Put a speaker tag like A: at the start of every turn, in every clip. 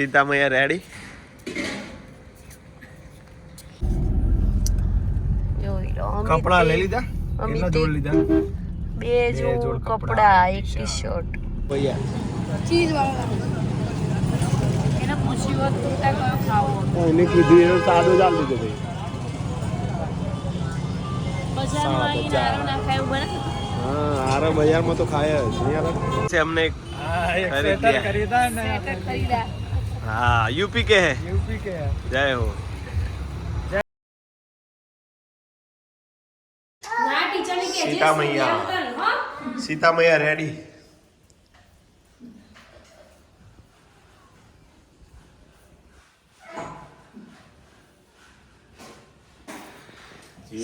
A: સીતા મૈયા ready કપડા લઈ લીધા? કેટલા જોડ લીધા?
B: બે જોડ
A: કપડા એક
B: ટી શર્ટ
A: ભૈયા.
B: ચીજ વાળા એને પૂછ્યું હતું કે કયો ખાવો?
A: એને કીધું એનો સાદો જ આપી દીધો ભાઈ.
B: બજારમાં આવીને આરો ના ખાય બને?
A: હા આરા બજારમાં તો ખાય જ. નહીં અમને ખરીદ્યા.
B: સ્વેટર ખરીદા
A: હા यूपी के है
C: यूपी के है
A: जय हो
B: ના ટીચરને કહેજે
A: સીતા મૈયા.
B: હા
A: सीता मैया रेडी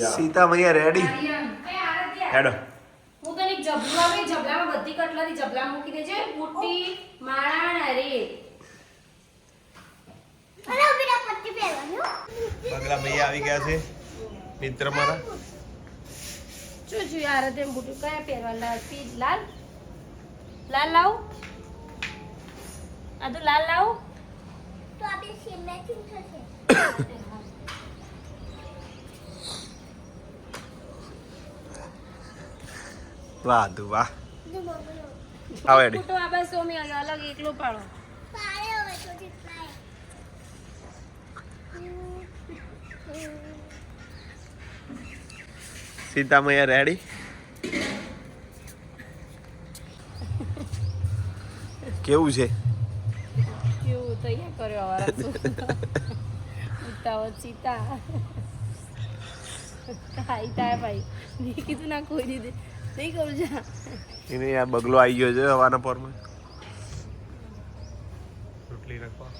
A: सीता मैया रेडी હેડો
B: હું તને એક જબલું આપી જબલામાં બધી કટલરી જબલા મૂકી દેજે બુટ્ટી માળા ને અરે
A: ભાઈ આવી ગયા છે. મિત્ર મારા.
B: શું જો યાર તેમ બુટું કયા પહેરવાના લાલ? પીજ લાલ? લાલ લાવ. આ તો લાલ લાવ.
A: વાહ થશે. વાહ આવો એડી
B: તો આ બસ સોમી અલગ એકલો પાડો
A: સીતા મૈયા રેડી? કેવું છે?
B: કેવું તો અહીંયા કર્યો વાળા સીતા. હાઈ તાય ભાઈ. કીધું ના કોઈ દીધે. નહીં કરું જા.
A: એને આ બગલો આવી ગયો છે હવાના પોરમાં. રોટલી રાખવા.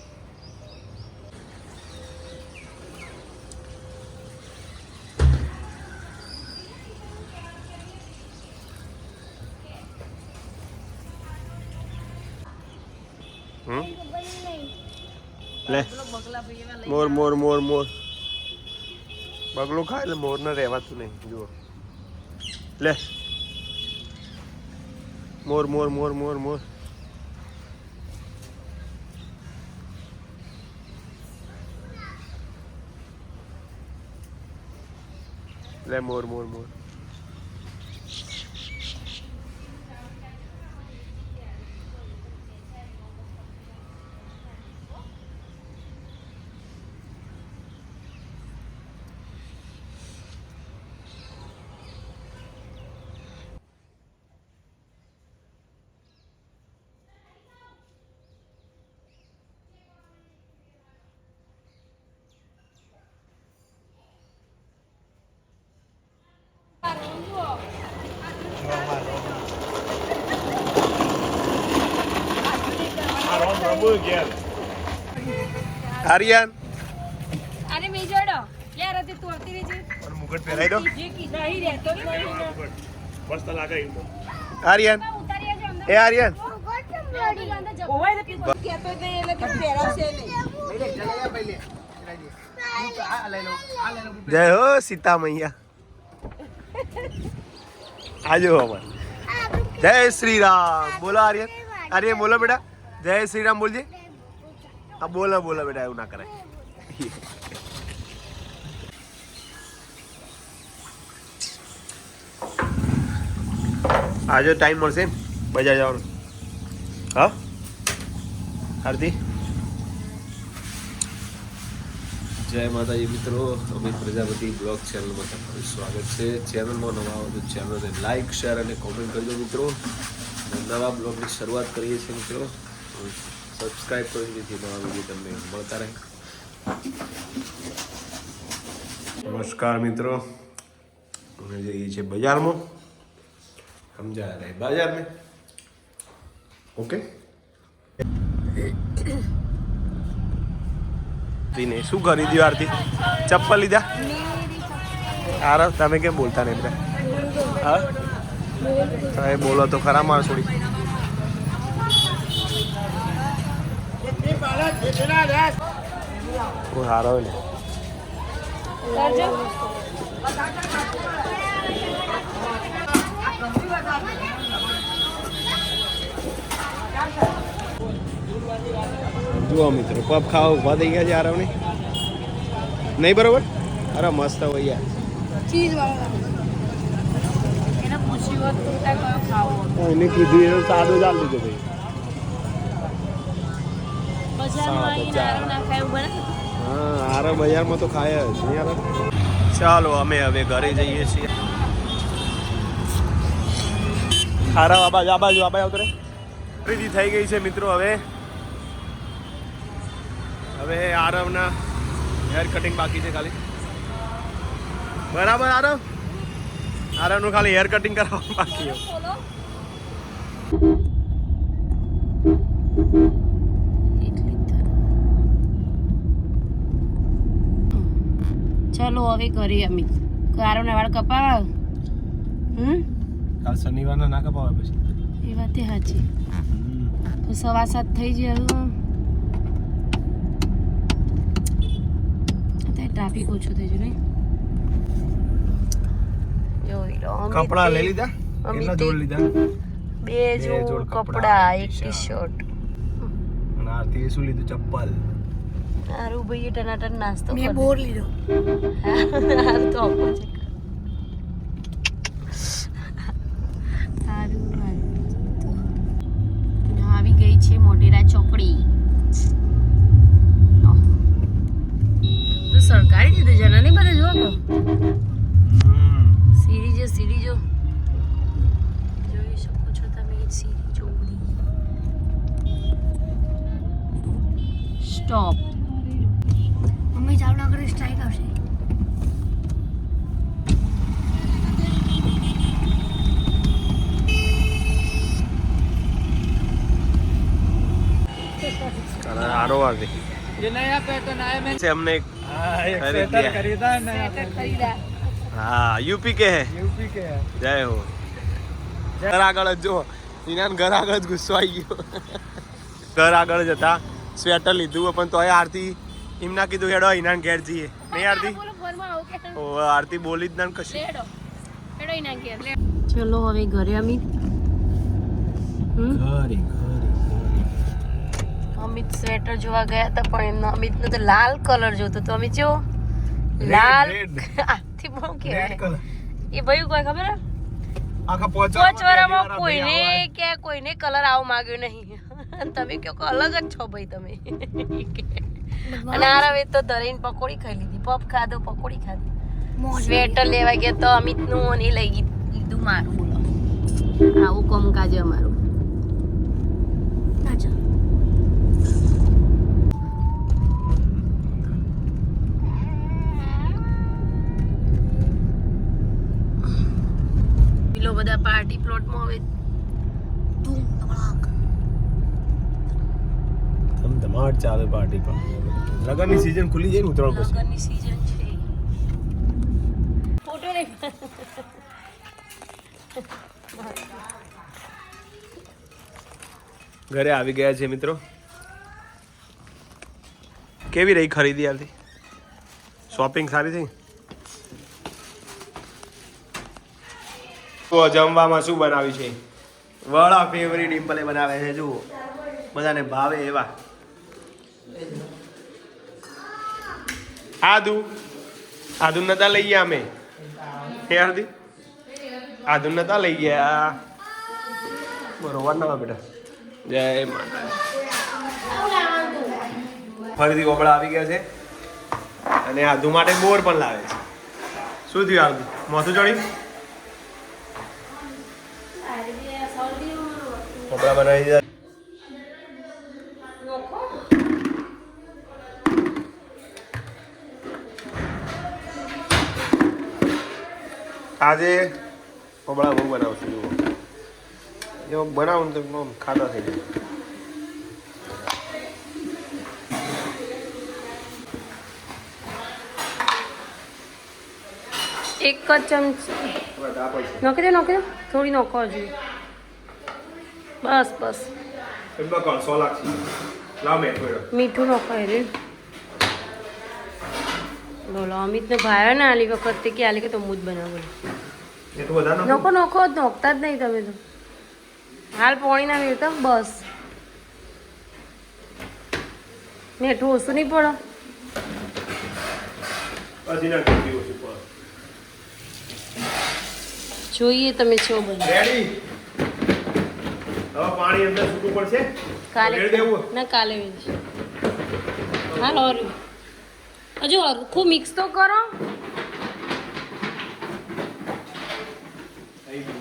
A: લે. મોર મોર મોર મોર. બગલો ખાય એટલે મોર ને રહેવાતું નહીં જુઓ. લે. મોર મોર મોર મોર મોર. લે મોર મોર મોર. આર્યન.
B: અરે મેં જોડો. યાર તે તું આવતી રહેજે.
A: પણ મુગટ પહેરાઈ દો.
B: જે કી નહીં રહેતો જ નહીં
A: આર્યન.
B: ને ઉતારી આવજો અંદર
A: એ આર્યન.
B: તો તે
A: જય હો સીતા મૈયા આજો અમાર જય શ્રી રામ બોલો આર્યન. આર્યન બોલો બેટા. જય શ્રી રામ બોલજે. હા, બોલો બોલો બેટા, એવું ના કરાય. આજો ટાઈમ મળશે બજાર જવાનો. હા? આરતી? જય માતાજી મિત્રો અમિત પ્રજાપતિ બ્લોગ ચેનલમાં તમારું સ્વાગત છે. ચેનલમાં નવા આવો તો ચેનલને લાઇક શેર અને કોમેન્ટ કરજો મિત્રો. નવા બ્લોગની શરૂઆત કરીએ છીએ મિત્રો. સબસ્ક્રાઈબ કરી જેથી નવા વીડિયો તમને મળતા રહે. નમસ્કાર મિત્રો. અમે જઈએ છીએ બજારમાં. સમજા રહે બાજાર મેં ઓકે ને શું કરી દીધું આરતી? ચપ્પલ લીધા? આરવ તમે કેમ બોલતા નહીં બધા? હા? તમે બોલો તો ખરા માણસોડી. હારો ને. જુઓ મિત્રો પપ ખાવા ઊભા થઈ ગયા છે આરામની નહીં બરોબર? અરે મસ્ત હોય યાર.
B: ચીઝ એને
A: કીધું એનું સાદું ચાલ છે ભાઈ. આરા બજારમાં તો ખાય જ. ચાલો અમે હવે ઘરે જઈએ છીએ. ખારા આ બાજુ આ બાજુ આ બાજુ આવતો રે. ખરીદી થઈ ગઈ છે મિત્રો હવે. હવે આરવના હેર કટિંગ બાકી છે ખાલી. બરાબર આરવ આરવનું ખાલી હેર કટિંગ કરાવવાનું બાકી છે.
B: ચલો હવે કરીએ અમિત કારોના વાળ કપાવ. હમ?
A: કાલ શનિવારના ના કપાવે પછી.
B: એ વાત સાચી તો સવા સાત થઈ જાય અત્યારે ટ્રાફિક ઓછું થઈ ગયું નહીં
A: કપડા લઈ લીધા? કેટલા જોડ લીધા?
B: બે જોડ કપડા એક
A: ટી
B: શર્ટ
A: અને આરતી શું લીધું ચપ્પલ.
B: સારું ભાઈ ટનાટન નાસ્તો
C: મેં
B: કરી
C: બોર લીધો
B: હારું તો આપો છે સારું હારું તો આવી ગઈ છે મોટેરા ચોકડી ઓહ. તો સરકારી દીધું જણા નહીં બધા જો તો સીરી જો સીરી જો જોઈ શકો છો તમે સીરી ચોકડી સ્ટોપ
C: મમ્મી ચાલુ ના કરે સ્ટ્રાઇક આવશે
A: સારો વાગે
D: ये नया पैटर्न आया मैंने
A: છે અમને એક
D: एक
A: खरीद
D: स्वेटर
A: लिया।
D: खरीदा है नया
B: ખરીદા
A: હા યુપી કે હે
D: यूपी के है
A: જય હો ઘર આગળ જ જો ઇનાન ઘર આગળ જ ગુસ્સો આવી ગયો ઘર આગળ જતા સ્વેટર લીધું પણ તોય આરતી એમના કીધું હેડો ઇનાન ઘેર જઈએ. નહીં આરતી?
B: બોલો ફોનમાં આવું કે.
A: ઓ આરતી બોલી જ ના કશું.
B: ચલો હવે ઘરે અમિત. હમ?
A: ઘરે ઘરે
B: અમિત સ્વેટર જોવા ગયા હતા પણ એમનો અમિત નો તો લાલ કલર જોતો તો અમિત જો. લાલ. આથી બહુ કહેવાય. એ ભાઈ કોઈ ખબર?
A: આખા
B: પોચવારામાં કોઈને કે કોઈને કલર આવો માંગ્યો નહીં. તમે કયો કે અલગ જ છો ભાઈ તમે. અને આ તો ધરીને પકોડી ખાઈ લીધી. પપ ખાધો પકોડી ખાધી. સ્વેટર લેવા ગયા તો અમિતનું અને લઈ લીધું મારું. બોલો આવું કોમકાજ અમારું.
C: ના
B: બધા પાર્ટી પ્લોટમાં હવે
C: તું તમારા
A: તમ ચાલે પાર્ટી પણ લગનની સીઝન ખુલી જાય ને ઉતરાણ પછી?
B: લગનની સીઝન છે. ફોટો નહીં
A: ઘરે આવી ગયા છે મિત્રો. કેવી રહી ખરીદી આવતી શોપિંગ સારી થઈ? તો જમવામાં શું બનાવ્યું છે? વડા ફેવરી ડિમ્પલે બનાવે છે જુઓ. બધાને ભાવે એવા. અમે. હે, હાર્દિક? આદુ નતા લઈ ગયા. બરોબર ના બેટા. જય માતા ફરીથી ઓબળા આવી ગયા છે. અને આદુ માટે બોર પણ લાવે છે. શું થયું, આદુ? મોથું ચડી? ઓબળા બનાવી દીધા. આજે ઓબળા બહુ બનાવશું જુઓ. જો બનાવું તો આમ ખાતા થઈ જાય.
B: એક જ ચમચી. નોખી દે નોખી દે થોડી નોખો હજુ. બસ બસ. મીઠું નોખાય રે. બોલો અમિતને ભાયો ને આલી વખત કે આલી કે તો હું જ બનાવું
A: વધારે નોખો
B: જ નોખતા જ નહીં તમે તો. હાલ પોણી ના મેળતા બસ. મીઠું ઓછું નહીં પડે. જોઈએ તમે છો બધું.
A: રેડી હવે પાણી અંદર છૂટું પડશે.
B: કાલે ના કાલે વેચ હાલ. હજુ હરખું મિક્સ તો કરો.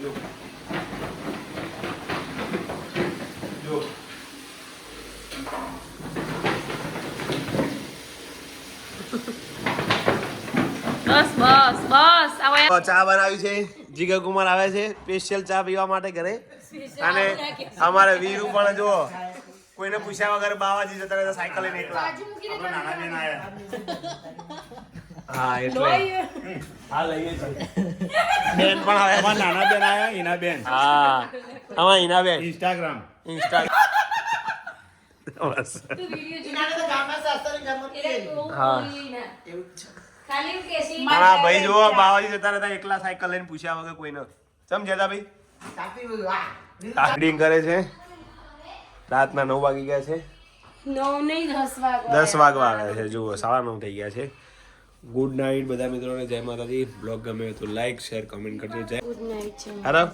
A: જો. જો.
B: બસ બસ બસ.
A: ચા બનાવી છે. જીગર કુમાર આવે છે સ્પેશિયલ ચા પીવા માટે ઘરે. અને અમારે વીરુ પણ જો કોઈને પૂછ્યા વગર બાવાજી જતા રહેતા સાયકલ લઈને એકલા. હા એટલે. હા લઈએ છીએ. બેન પણ આવ્યા
D: અમાર નાના બેન આવ્યા એના બેન.
A: હા અમાર હિના બેન.
D: ઇન્સ્ટાગ્રામ
A: ઇન્સ્ટાગ્રામ બસ. હા. ભાઈ જુઓ બાવાજી જતા રહેતા એકલા સાયકલ લઈને પૂછ્યા વગર કોઈને. સમજ્યા ભાઈ કરે છે. રાતના નવ વાગી ગયા છે?
B: દસ વાગવા
A: આવે આવ્યા. છે જુઓ સાડા નવ થઈ ગયા છે. ગુડ નાઇટ બધા મિત્રોને જય માતાજી. બ્લોગ ગમે તો લાઈક શેર કમેન્ટ કરજો. જય
B: ગુડ નાઇટ છે
A: હરા